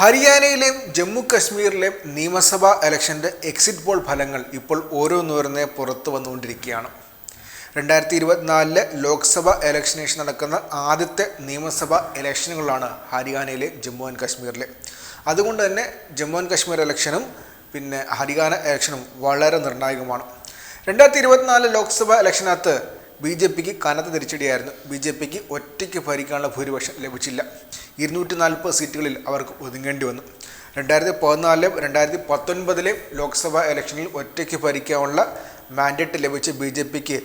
ഹരിയാനയിലെയും ജമ്മു കശ്മീരിലെയും നിയമസഭാ ഇലക്ഷന്റെ exit poll ഫലങ്ങൾ ഇപ്പോൾ ഓരോന്നോരോന്നെ പുറത്തു വന്നുകൊണ്ടിരിക്കുകയാണ്. രണ്ടായിരത്തി ഇരുപത്തിനാലിലെ ലോക്സഭാ ഇലക്ഷനേഷൻ നടക്കുന്ന ആദ്യത്തെ നിയമസഭാ ഇലക്ഷനുകളാണ് ഹരിയാനയിലെ ജമ്മു ആൻഡ് കശ്മീരിലെ. അതുകൊണ്ട് തന്നെ ജമ്മു ആൻഡ് കശ്മീർ ഇലക്ഷനും പിന്നെ ഹരിയാന ഇലക്ഷനും വളരെ നിർണായകമാണ്. രണ്ടായിരത്തി ഇരുപത്തിനാല് ലോക്സഭ ഇലക്ഷനകത്ത് ബി ജെ പിക്ക് കനത്ത തിരിച്ചടിയായിരുന്നു. ബി ജെ പിക്ക് ഒറ്റയ്ക്ക് ഭരിക്കാനുള്ള ഭൂരിപക്ഷം ലഭിച്ചില്ല. ഇരുന്നൂറ്റി നാൽപ്പത് സീറ്റുകളിൽ അവർക്ക് ഒതുങ്ങേണ്ടി വന്നു. രണ്ടായിരത്തി പതിനാലിലെ രണ്ടായിരത്തി പത്തൊൻപതിലെ ലോക്സഭാ ഇലക്ഷനിൽ ഒറ്റയ്ക്ക് ഭരിക്കാനുള്ള മാൻഡേറ്റ് ലഭിച്ച ബി ജെ പിക്ക്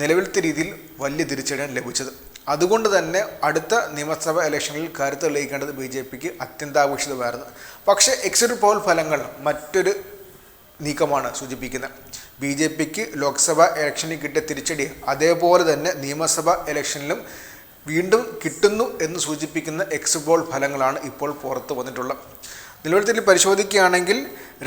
നിലവിലത്തെ രീതിയിൽ വലിയ തിരിച്ചടിയാണ് ലഭിച്ചത്. അതുകൊണ്ട് തന്നെ അടുത്ത നിയമസഭാ ഇലക്ഷനിൽ കരുത്ത് തെളിയിക്കേണ്ടത് ബി ജെ പിക്ക് അത്യന്താപേക്ഷിതമായിരുന്നു. പക്ഷേ എക്സിറ്റ് പോൾ ഫലങ്ങൾ മറ്റൊരു നീക്കമാണ് സൂചിപ്പിക്കുന്നത്. ബി ജെ പിക്ക് ലോക്സഭാ ഇലക്ഷനിൽ കിട്ടിയ തിരിച്ചടി അതേപോലെ തന്നെ നിയമസഭാ ഇലക്ഷനിലും വീണ്ടും കിട്ടുന്നു എന്ന് സൂചിപ്പിക്കുന്ന എക്സ്പോൾ ഫലങ്ങളാണ് ഇപ്പോൾ പുറത്തു വന്നിട്ടുള്ളത്. നിലവിലത്തിൽ പരിശോധിക്കുകയാണെങ്കിൽ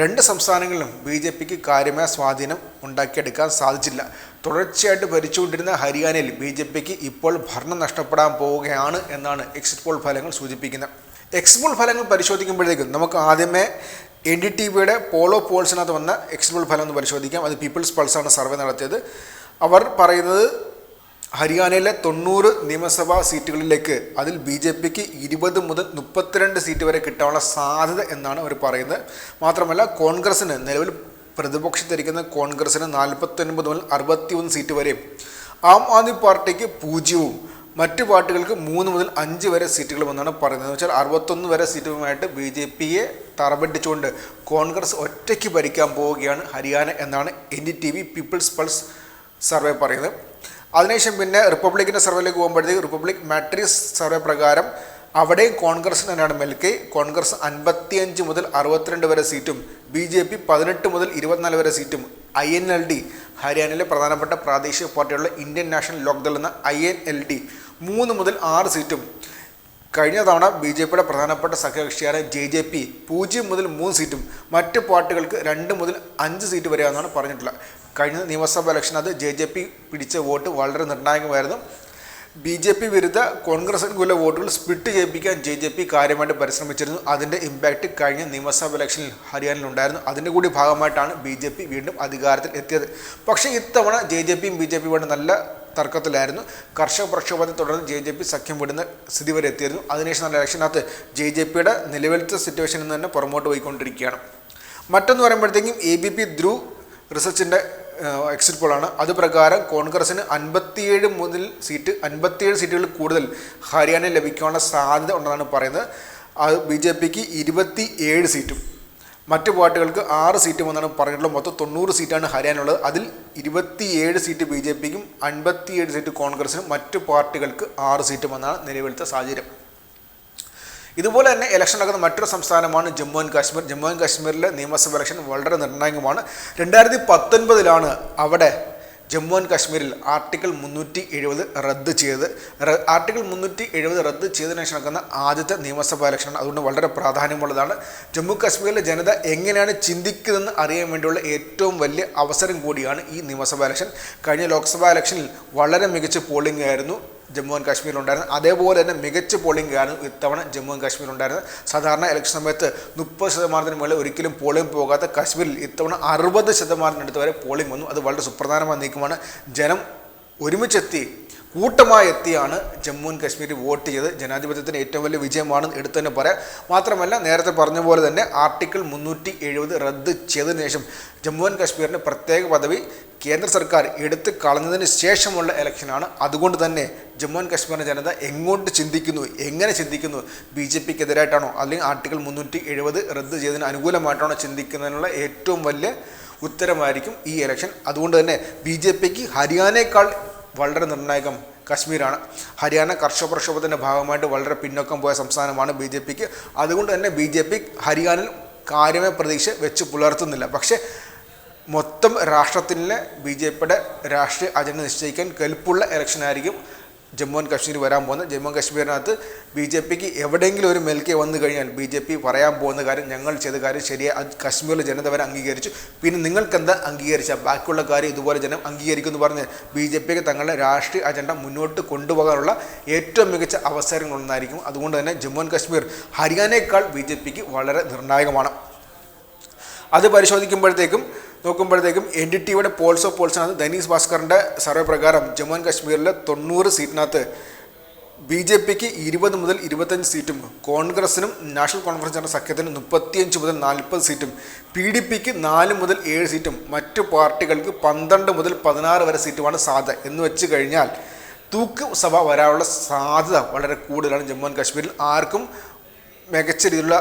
രണ്ട് സംസ്ഥാനങ്ങളിലും ബി ജെ പിക്ക് കാര്യമായ സ്വാധീനം ഉണ്ടാക്കിയെടുക്കാൻ സാധിച്ചില്ല. തുടർച്ചയായിട്ട് ഭരിച്ചുകൊണ്ടിരുന്ന ഹരിയാനയിൽ ബി ജെ പിക്ക് ഇപ്പോൾ ഭരണം നഷ്ടപ്പെടാൻ പോവുകയാണ് എന്നാണ് എക്സിറ്റ് പോൾ ഫലങ്ങൾ സൂചിപ്പിക്കുന്നത്. എക്സിറ്റ് പോൾ ഫലങ്ങൾ പരിശോധിക്കുമ്പോഴേക്കും നമുക്ക് ആദ്യമേ എൻ ഡി ടി വിയുടെ പോളോ പോൾസിനകത്ത് വന്ന എക്സിബിൾ ഫലം ഒന്ന് പരിശോധിക്കാം. അത് പീപ്പിൾസ് പൾസാണ് സർവേ നടത്തിയത്. അവർ പറയുന്നത് ഹരിയാനയിലെ തൊണ്ണൂറ് നിയമസഭാ സീറ്റുകളിലേക്ക് അതിൽ ബി ജെ പിക്ക് ഇരുപത് മുതൽ മുപ്പത്തിരണ്ട് സീറ്റ് വരെ കിട്ടാനുള്ള സാധ്യത എന്നാണ് അവർ പറയുന്നത്. മാത്രമല്ല കോൺഗ്രസിന് നിലവിൽ പ്രതിപക്ഷത്തിരിക്കുന്ന കോൺഗ്രസിന് നാൽപ്പത്തൊൻപത് മുതൽ അറുപത്തിയൊന്ന് സീറ്റ് വരെയും ആം ആദ്മി പാർട്ടിക്ക് പൂജ്യവും മറ്റു പാർട്ടികൾക്ക് മൂന്ന് മുതൽ അഞ്ച് വരെ സീറ്റുകൾ വന്നാണ് പറയുന്നത്. വെച്ചാൽ അറുപത്തൊന്ന് വരെ സീറ്റുകളുമായിട്ട് ബി ജെ പിയെ തറപറ്റിച്ചുകൊണ്ട് കോൺഗ്രസ് ഒറ്റയ്ക്ക് ഭരിക്കാൻ പോവുകയാണ് ഹരിയാന എന്നാണ് N D T V people's pulse survey പറയുന്നത്. അതിനുശേഷം പിന്നെ റിപ്പബ്ലിക്കിന്റെ സർവേയിലേക്ക് പോകുമ്പോഴത്തേക്ക് റിപ്പബ്ലിക് മാട്രിക്സ് സർവേ പ്രകാരം അവിടെയും കോൺഗ്രസ് തന്നെയാണ് മെൽക്കെ. കോൺഗ്രസ് അൻപത്തിയഞ്ച് മുതൽ അറുപത്തിരണ്ട് വരെ സീറ്റും ബി ജെ പി പതിനെട്ട് മുതൽ ഇരുപത്തിനാല് വരെ സീറ്റും ഐ എൻ എൽ ഡി ഹരിയാനയിലെ പ്രധാനപ്പെട്ട പ്രാദേശിക പാർട്ടിയുള്ള ഇന്ത്യൻ നാഷണൽ ലോക്ദൾ എന്ന ഐ എൻ എൽ ഡി മൂന്ന് മുതൽ ആറ് സീറ്റും. കഴിഞ്ഞ തവണ ബി ജെ പിയുടെ പ്രധാനപ്പെട്ട സഖ്യകക്ഷിയായ ജെ ജെ പി പൂജ്യം മുതൽ മൂന്ന് സീറ്റും. മറ്റ് പാർട്ടികൾക്ക് രണ്ട് മുതൽ അഞ്ച് സീറ്റ് വരെയാണെന്നാണ് പറഞ്ഞിട്ടുള്ളത്. കഴിഞ്ഞ നിയമസഭാ ഇലക്ഷനകത്ത് ജെ ജെ പി പിടിച്ച വോട്ട് വളരെ നിർണായകമായിരുന്നു. ബി ജെ പി വിരുദ്ധ കോൺഗ്രസ് അനുകൂല വോട്ടുകൾ സ്പ്ലിറ്റ് ചെയ്യിപ്പിക്കാൻ ജെ ജെ പി കാര്യമായിട്ട് പരിശ്രമിച്ചിരുന്നു. അതിന്റെ ഇമ്പാക്റ്റ് കഴിഞ്ഞ നിയമസഭാ ഇലക്ഷനിൽ ഹരിയാനയിലുണ്ടായിരുന്നു അതിന്റെ കൂടി ഭാഗമായിട്ടാണ് ബി ജെ പി വീണ്ടും അധികാരത്തിൽ എത്തിയത്. പക്ഷേ ഇത്തവണ ജെ ജെ പിയും ബി ജെ പി വേണ്ട നല്ല തർക്കത്തിലായിരുന്നു. കർഷക പ്രക്ഷോഭത്തെ തുടർന്ന് ജെ ജെ പി സഖ്യം വിടുന്ന സ്ഥിതി വരെ എത്തിയിരുന്നു. അതിനുശേഷം നല്ല ഇലക്ഷനകത്ത് ജെ ജെ പിയുടെ നിലവിലത്തെ സിറ്റുവേഷനിൽ തന്നെ പുറമോട്ട് പോയിക്കൊണ്ടിരിക്കുകയാണ്. മറ്റൊന്ന് പറയുമ്പോഴത്തേക്കും എ ബി പി ധ്രുവ് റിസർച്ചിന്റെ എക്സിറ്റ് പോളാണ് അത് പ്രകാരം കോൺഗ്രസിന് അൻപത്തിയേഴ് മുതൽ സീറ്റ് അൻപത്തിയേഴ് സീറ്റുകളിൽ കൂടുതൽ ഹരിയാന ലഭിക്കാനുള്ള സാധ്യത ഉണ്ടെന്നാണ് പറയുന്നത്. അത് ബി ജെ പിക്ക് ഇരുപത്തി ഏഴ് സീറ്റും. മറ്റു പാർട്ടികൾക്ക് ആറ് സീറ്റ് വന്നാണ് പറഞ്ഞിട്ടുള്ളത്. മൊത്തം തൊണ്ണൂറ് സീറ്റാണ് ഹരിയാനുള്ളത് അതിൽ ഇരുപത്തിയേഴ് സീറ്റ് ബി ജെ പിക്കും അൻപത്തിയേഴ് സീറ്റ് കോൺഗ്രസിനും മറ്റ് പാർട്ടികൾക്ക് ആറ് സീറ്റ് വന്നാണ് നിലവിലത്തെ സാഹചര്യം. ഇതുപോലെ തന്നെ ഇലക്ഷൻ നടക്കുന്ന മറ്റൊരു സംസ്ഥാനമാണ് ജമ്മു ആൻഡ് കാശ്മീർ. ജമ്മു ആൻഡ് കാശ്മീരിലെ നിയമസഭ ഇലക്ഷൻ വളരെ നിർണായകമാണ്. രണ്ടായിരത്തി പത്തൊൻപതിലാണ് അവിടെ ജമ്മു ആൻഡ് കാശ്മീരിൽ ആർട്ടിക്കിൾ മുന്നൂറ്റി എഴുപത് റദ്ദ് ചെയ്ത് ആർട്ടിക്കിൾ മുന്നൂറ്റി എഴുപത് റദ്ദ് ചെയ്തതിനു ശേഷം നടക്കുന്ന ആദ്യത്തെ നിയമസഭാ ഇലക്ഷനാണ് അതുകൊണ്ട് വളരെ പ്രാധാന്യമുള്ളതാണ്. ജമ്മു കാശ്മീരിലെ ജനത എങ്ങനെയാണ് ചിന്തിക്കുന്നതെന്ന് അറിയാൻ വേണ്ടിയുള്ള ഏറ്റവും വലിയ അവസരം കൂടിയാണ് ഈ നിയമസഭാ ഇലക്ഷൻ. കഴിഞ്ഞ ലോക്സഭാ ഇലക്ഷനിൽ വളരെ മികച്ച പോളിംഗ് ആയിരുന്നു. ജമ്മു ആൻഡ് കാശ്മീരിലുണ്ടായിരുന്നത്. അതേപോലെ തന്നെ മികച്ച പോളിംഗ് ആണ് ഇത്തവണ ജമ്മു ആൻഡ് കാശ്മീരിലുണ്ടായിരുന്നത്. സാധാരണ ഇലക്ഷൻ സമയത്ത് മുപ്പത് ശതമാനത്തിന് മുകളിൽ ഒരിക്കലും പോളിംഗ് പോകാത്ത കാശ്മീരിൽ ഇത്തവണ അറുപത് ശതമാനത്തിനടുത്ത് വരെ പോളിംഗ് വന്നു. അത് വളരെ സുപ്രധാനമായ നീക്കമാണ്. ജനം ഒരുമിച്ചെത്തി കൂട്ടമായി എത്തിയാണ് ജമ്മു ആൻഡ് കാശ്മീരിൽ വോട്ട് ചെയ്ത് ജനാധിപത്യത്തിന് ഏറ്റവും വലിയ വിജയമാണെന്ന് എടുത്തു തന്നെ പറയാം. മാത്രമല്ല നേരത്തെ പറഞ്ഞ പോലെ തന്നെ ആർട്ടിക്കിൾ മുന്നൂറ്റി എഴുപത് റദ്ദ് ചെയ്തതിനു ശേഷം ജമ്മു ആൻഡ് കാശ്മീരിന് പ്രത്യേക പദവി കേന്ദ്ര സർക്കാർ എടുത്തു കളഞ്ഞതിന് ശേഷമുള്ള ഇലക്ഷനാണ് അതുകൊണ്ട് തന്നെ ജമ്മു ആൻഡ് കാശ്മീരിന്റെ ജനത എങ്ങോട്ട് ചിന്തിക്കുന്നു? എങ്ങനെ ചിന്തിക്കുന്നു? ബി ജെ പിക്ക് എതിരായിട്ടാണോ അല്ലെങ്കിൽ ആർട്ടിക്കിൾ മുന്നൂറ്റി എഴുപത് റദ്ദ് ചെയ്തതിന് അനുകൂലമായിട്ടാണോ ചിന്തിക്കുന്നതിനുള്ള ഏറ്റവും വലിയ ഉത്തരമായിരിക്കും ഈ ഇലക്ഷൻ അതുകൊണ്ട് തന്നെ ബി ജെ പിക്ക് ഹരിയാനയേക്കാൾ വളരെ നിർണായകം കശ്മീരാണ്. ഹരിയാന കർഷക പ്രക്ഷോഭത്തിന്റെ ഭാഗമായിട്ട് വളരെ പിന്നോക്കം പോയ സംസ്ഥാനമാണ് ബി ജെ പിക്ക്. അതുകൊണ്ട് തന്നെ ബി ജെ പി ഹരിയാനയിൽ കാര്യമായ പ്രതീക്ഷ വെച്ച് പുലർത്തുന്നില്ല. പക്ഷേ മൊത്തം രാഷ്ട്രത്തിലെ ബി ജെ പിയുടെ രാഷ്ട്രീയ അജണ്ട നിശ്ചയിക്കാൻ കെൽപ്പുള്ള ഇലക്ഷനായിരിക്കും ജമ്മു ആൻഡ് കാശ്മീർ വരാൻ പോകുന്നത് ജമ്മു ആൻഡ് കാശ്മീരിനകത്ത് ബി ജെ പിക്ക് എവിടെയെങ്കിലും ഒരു മേൽക്കെ വന്നു കഴിഞ്ഞാൽ ബി ജെ പി പറയാൻ പോകുന്ന കാര്യം ഞങ്ങൾ ചെയ്ത കാര്യം ശരിയായി അത് കാശ്മീരിലെ ജനത വരെ അംഗീകരിച്ചു. പിന്നെ നിങ്ങൾക്ക് എന്താ അംഗീകരിച്ച? ബാക്കിയുള്ള കാര്യം ഇതുപോലെ ജനം അംഗീകരിക്കും എന്ന് പറഞ്ഞ് ബി ജെ പിക്ക് തങ്ങളുടെ രാഷ്ട്രീയ അജണ്ട മുന്നോട്ട് കൊണ്ടുപോകാനുള്ള ഏറ്റവും മികച്ച അവസരങ്ങളൊന്നായിരിക്കും. അതുകൊണ്ട് തന്നെ ജമ്മു ആൻഡ് കാശ്മീർ ഹരിയാനയേക്കാൾ ബി ജെ പിക്ക് വളരെ നിർണായകമാണ്. അത് പരിശോധിക്കുമ്പോഴത്തേക്കും നോക്കുമ്പോഴത്തേക്കും എൻ ഡി ടിയുടെ പോൾസ് ഓഫ് പോൾസിനകത്ത് ദനീസ് ഭാസ്കറിന്റെ സർവേ പ്രകാരം ജമ്മു ആൻഡ് കാശ്മീരിലെ തൊണ്ണൂറ് സീറ്റിനകത്ത്. ബി ജെ പിക്ക് ഇരുപത് മുതൽ ഇരുപത്തഞ്ച് സീറ്റും കോൺഗ്രസിനും നാഷണൽ കോൺഫറൻസിന്റെ സഖ്യത്തിന് മുപ്പത്തിയഞ്ച് മുതൽ നാൽപ്പത് സീറ്റും പി ഡി പിക്ക് നാല് മുതൽ ഏഴ് സീറ്റും മറ്റു പാർട്ടികൾക്ക് പന്ത്രണ്ട് മുതൽ പതിനാറ് വരെ സീറ്റുമാണ് സാധ്യത. എന്ന് വെച്ച് കഴിഞ്ഞാൽ തൂക്ക് സഭ വരാനുള്ള സാധ്യത വളരെ കൂടുതലാണ് ജമ്മു ആൻഡ് കാശ്മീരിൽ. ആർക്കും മികച്ച രീതിയിലുള്ള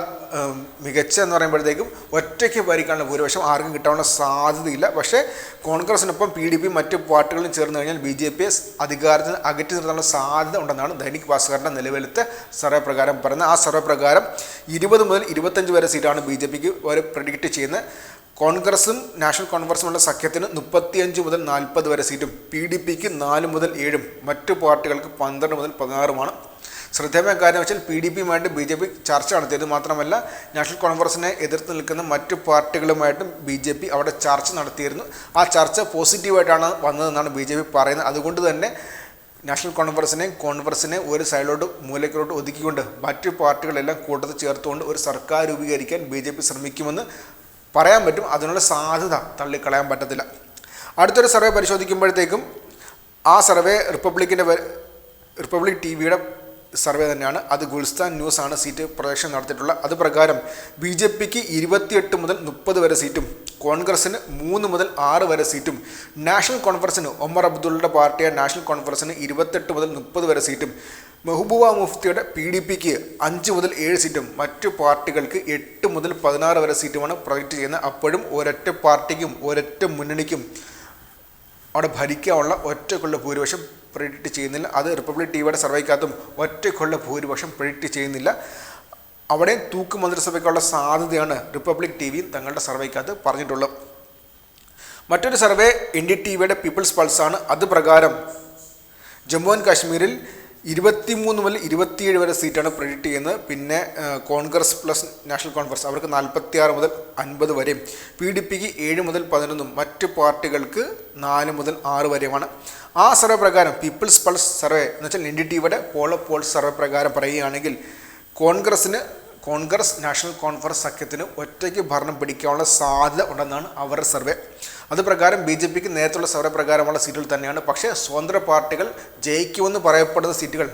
മികച്ച എന്ന് പറയുമ്പോഴത്തേക്കും ഒറ്റയ്ക്ക് ഭരിക്കാനുള്ള ഭൂരിപക്ഷം ആർക്കും കിട്ടാനുള്ള സാധ്യതയില്ല. പക്ഷേ കോൺഗ്രസിനൊപ്പം പി ഡി പി മറ്റ് പാർട്ടികളും ചേർന്ന് കഴിഞ്ഞാൽ ബി ജെ പിയെ അധികാരത്തിൽ അകറ്റി നിർത്താനുള്ള സാധ്യത ഉണ്ടെന്നാണ് ദൈനിക് ഭാസ്കറിന്റെ നിലവിലത്തെ സർവേ പ്രകാരം പറയുന്നത്. ആ സർവേ പ്രകാരം ഇരുപത് മുതൽ ഇരുപത്തഞ്ച് വരെ സീറ്റാണ് ബി ജെ പിക്ക് അവർ പ്രഡിക്റ്റ് ചെയ്യുന്നത്. കോൺഗ്രസും നാഷണൽ കോൺഫറൻസുമുള്ള സഖ്യത്തിന് മുപ്പത്തിയഞ്ച് മുതൽ നാൽപ്പത് വരെ സീറ്റും പി ഡി പിക്ക് നാല് മുതൽ ഏഴും മറ്റു പാർട്ടികൾക്ക് പന്ത്രണ്ട് മുതൽ പതിനാറുമാണ്. ശ്രദ്ധേയമായ കാര്യം വെച്ചാൽ പി ഡി പിയുമായിട്ട് ബി ജെ പി ചർച്ച നടത്തിയത് മാത്രമല്ല നാഷണൽ കോൺഫറൻസിനെ എതിർത്ത് നിൽക്കുന്ന മറ്റു പാർട്ടികളുമായിട്ടും ബി ജെ പി അവിടെ ചർച്ച നടത്തിയിരുന്നു. ആ ചർച്ച പോസിറ്റീവായിട്ടാണ് വന്നതെന്നാണ് ബി ജെ പി പറയുന്നത്. അതുകൊണ്ട് തന്നെ നാഷണൽ കോൺഗ്രസിനെയും കോൺഗ്രസിനെ ഒരു സൈഡിലോട്ട് മൂലക്കിലോട്ട് ഒതുക്കിക്കൊണ്ട് മറ്റു പാർട്ടികളെല്ലാം കൂട്ടത്തിൽ ചേർത്തുകൊണ്ട് ഒരു സർക്കാർ രൂപീകരിക്കാൻ ബി ജെ പി ശ്രമിക്കുമെന്ന് പറയാൻ പറ്റും. അതിനുള്ള സാധ്യത തള്ളിക്കളയാൻ പറ്റത്തില്ല. അടുത്തൊരു സർവേ പരിശോധിക്കുമ്പോഴത്തേക്കും ആ സർവേ റിപ്പബ്ലിക്കിന്റെ റിപ്പബ്ലിക് ടി വിയുടെ സർവേ തന്നെയാണ്. അത് ഗുൽസ്ഥാൻ ന്യൂസ് ആണ് സീറ്റ് പ്രൊജക്ഷൻ നടത്തിയിട്ടുള്ളത് അത് പ്രകാരം ബി ജെ പിക്ക് ഇരുപത്തിയെട്ട് മുതൽ മുപ്പത് വരെ സീറ്റും കോൺഗ്രസിന് മൂന്ന് മുതൽ ആറ് വരെ സീറ്റും നാഷണൽ കോൺഫറൻസിന് ഒമർ അബ്ദുള്ളയുടെ പാർട്ടിയായ നാഷണൽ കോൺഫറൻസിന് ഇരുപത്തെട്ട് മുതൽ മുപ്പത് വരെ സീറ്റും മെഹബൂബ മുഫ്തിയുടെ പി ഡി പിക്ക് അഞ്ച് മുതൽ ഏഴ് സീറ്റും മറ്റു പാർട്ടികൾക്ക് എട്ട് മുതൽ പതിനാറ് വരെ സീറ്റുമാണ് പ്രൊജക്റ്റ് ചെയ്യുന്നത്. അപ്പോഴും ഒരൊറ്റ പാർട്ടിക്കും ഒരൊറ്റ മുന്നണിക്കും അവിടെ ഭരിക്കാനുള്ള ഒറ്റക്കുള്ള ഭൂരിപക്ഷം പ്രിഡിക്റ്റ് ചെയ്യുന്നില്ല. അത് റിപ്പബ്ലിക് ടിവിയുടെ സർവേക്കകത്തും ഒറ്റക്കുള്ള ഭൂരിപക്ഷം പ്രിഡിക്റ്റ് ചെയ്യുന്നില്ല. അവിടെ തൂക്ക് മന്ത്രിസഭയ്ക്കുള്ള സാധ്യതയാണ് റിപ്പബ്ലിക് ടി വിയും തങ്ങളുടെ സർവേക്കകത്ത് പറഞ്ഞിട്ടുള്ളത്. മറ്റൊരു സർവേ എൻ ഡി ടി വിയുടെ പീപ്പിൾസ് പൾസാണ് അത് പ്രകാരം ജമ്മു ആൻഡ് കാശ്മീരിൽ ഇരുപത്തിമൂന്ന് മുതൽ ഇരുപത്തിയേഴ് വരെ സീറ്റാണ് പ്രെഡിക്റ്റ് ചെയ്യുന്നത്. പിന്നെ കോൺഗ്രസ് പ്ലസ് നാഷണൽ കോൺഫറൻസ് അവർക്ക് നാൽപ്പത്തിയാറ് മുതൽ അൻപത് വരെയും. പി ഡി പിക്ക് ഏഴ് മുതൽ പതിനൊന്നും. മറ്റ് പാർട്ടികൾക്ക് നാല് മുതൽ ആറ് വരെയുമാണ്. ആ സർവേ പ്രകാരം പീപ്പിൾസ് പൾസ് സർവേ എന്ന് വെച്ചാൽ എൻ ഡി ടിയുടെ പോളോ പോൾ സർവേ പ്രകാരം പറയുകയാണെങ്കിൽ കോൺഗ്രസ്സിന് കോൺഗ്രസ് നാഷണൽ കോൺഫറൻസ് സഖ്യത്തിന് ഒറ്റയ്ക്ക് ഭരണം പിടിക്കാനുള്ള സാധ്യത ഉണ്ടെന്നാണ് അവരുടെ സർവേ അത് പ്രകാരം ബി ജെ പിക്ക് നേരത്തുള്ള സമരപ്രകാരമുള്ള പ്രകാരമുള്ള സീറ്റുകൾ തന്നെയാണ്. പക്ഷേ സ്വതന്ത്ര പാർട്ടികൾ ജയിക്കുമെന്ന് പറയപ്പെടുന്ന സീറ്റുകൾ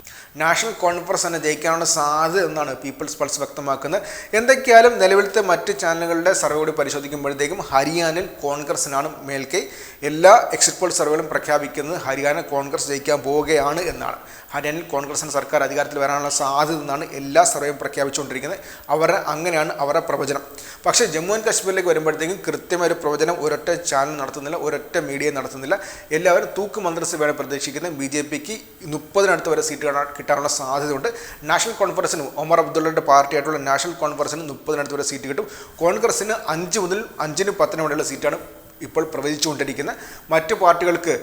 നാഷണൽ കോൺഫറൻസ് തന്നെ ജയിക്കാനുള്ള സാധ്യത എന്നാണ് പീപ്പിൾസ് പൾസ് വ്യക്തമാക്കുന്നത്. എന്തൊക്കെയായാലും നിലവിലത്തെ മറ്റ് ചാനലുകളുടെ സർവേ കൂടി പരിശോധിക്കുമ്പോഴത്തേക്കും ഹരിയാനയിൽ കോൺഗ്രസിനാണ് മേൽക്കൈ. എല്ലാ എക്സിറ്റ് പോൾ സർവേകളും പ്രഖ്യാപിക്കുന്നത് ഹരിയാന കോൺഗ്രസ് ജയിക്കാൻ പോവുകയാണ് എന്നാണ്. ഹരിയാനയിൽ കോൺഗ്രസിന് സർക്കാർ അധികാരത്തിൽ വരാനുള്ള സാധ്യത എന്നാണ് എല്ലാ സർവേയും പ്രഖ്യാപിച്ചുകൊണ്ടിരിക്കുന്നത്. അവരുടെ അങ്ങനെയാണ് അവരുടെ പ്രവചനം. പക്ഷേ ജമ്മു ആൻഡ് കാശ്മീരിലേക്ക് വരുമ്പോഴത്തേക്കും കൃത്യമായ ഒരു പ്രവചനം ഒരൊറ്റ ചാനൽ നടത്തുന്നില്ല ഒരൊറ്റ മീഡിയ നടത്തുന്നില്ല. എല്ലാവരും തൂക്ക് മന്ത്രിസഭയാണ് പ്രതീക്ഷിക്കുന്നത്. ബി ജെ പിക്ക് മുപ്പതിനടുത്ത് വരെ സീറ്റ് കിട്ടാനുള്ള സാധ്യതയുണ്ട്. നാഷണൽ കോൺഫറൻസിന് ഒമർ അബ്ദുള്ളയുടെ പാർട്ടിയായിട്ടുള്ള നാഷണൽ കോൺഫറൻസിന് മുപ്പതിനടുത്ത് വരെ സീറ്റ് കിട്ടും. കോൺഗ്രസിന് അഞ്ച് മുതൽ അഞ്ചിന് പത്തിന് വരെയുള്ള സീറ്റാണ് ഇപ്പോൾ പ്രവചിച്ചുകൊണ്ടിരിക്കുന്നത്. മറ്റു പാർട്ടികൾക്ക്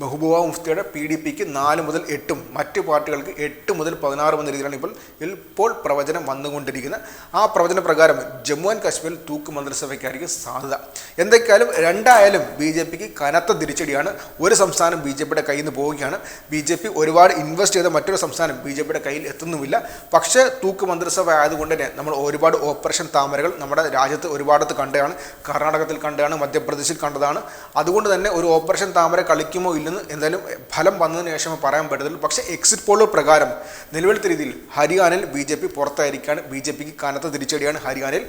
മെഹബൂബ മുഫ്തിയുടെ പി ഡി പിക്ക് നാല് മുതൽ എട്ടും മറ്റു പാർട്ടികൾക്ക് എട്ട് മുതൽ പതിനാറ് എന്ന രീതിയിലാണ് ഇപ്പോൾ ഇപ്പോൾ പ്രവചനം വന്നുകൊണ്ടിരിക്കുന്നത്. ആ പ്രവചന പ്രകാരം ജമ്മു ആൻഡ് കാശ്മീരിൽ തൂക്ക് മന്ത്രിസഭയ്ക്കായിരിക്കും സാധ്യത. എന്തൊക്കെയായാലും രണ്ടായാലും ബി ജെ പിക്ക് കനത്ത തിരിച്ചടിയാണ്. ഒരു സംസ്ഥാനം ബി ജെ പിയുടെ കയ്യിൽ നിന്ന് പോവുകയാണ്. ബി ജെ പി ഒരുപാട് ഇൻവെസ്റ്റ് ചെയ്ത മറ്റൊരു സംസ്ഥാനം ബി ജെ പിയുടെ കയ്യിൽ എത്തുന്നുമില്ല. പക്ഷേ തൂക്ക് മന്ത്രിസഭ ആയതുകൊണ്ട് തന്നെ നമ്മൾ ഒരുപാട് ഓപ്പറേഷൻ താമരകൾ നമ്മുടെ രാജ്യത്ത് ഒരുപാടത്ത് കണ്ടതാണ്. കർണാടകത്തിൽ കണ്ടതാണ് മധ്യപ്രദേശിൽ കണ്ടതാണ്. അതുകൊണ്ട് തന്നെ ഒരു ഓപ്പറേഷൻ താമര കളിക്കുമോ ഇല്ലെന്ന് എന്തായാലും ഫലം വന്നതിന് ശേഷം പറയാൻ പറ്റത്തുള്ളൂ പക്ഷേ എക്സിറ്റ് പോൾ പ്രകാരം നിലവിലത്തെ രീതിയിൽ ഹരിയാനയിൽ ബി ജെ പി പുറത്തായിരിക്കാണ്. ബി ജെ പിക്ക് കനത്ത തിരിച്ചടിയാണ് ഹരിയാനയിൽ.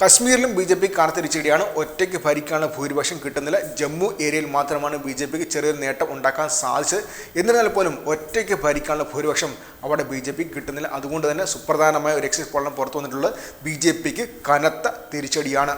കശ്മീരിലും ബി ജെ പി കനത്ത തിരിച്ചടിയാണ്. ഒറ്റയ്ക്ക് ഭരിക്കാനുള്ള ഭൂരിപക്ഷം കിട്ടുന്നില്ല. ജമ്മു ഏരിയയിൽ മാത്രമാണ് ബി ജെ പിക്ക് ചെറിയൊരു നേട്ടം ഉണ്ടാക്കാൻ സാധിച്ചത്. എന്നിരുന്നാൽ പോലും ഒറ്റയ്ക്ക് ഭരിക്കാനുള്ള ഭൂരിപക്ഷം അവിടെ ബി ജെ പിക്ക് കിട്ടുന്നില്ല. അതുകൊണ്ട് തന്നെ സുപ്രധാനമായ ഒരു എക്സിറ്റ് പോളിന് പുറത്തു വന്നിട്ടുള്ളത് ബി ജെ പിക്ക് കനത്ത തിരിച്ചടിയാണ്.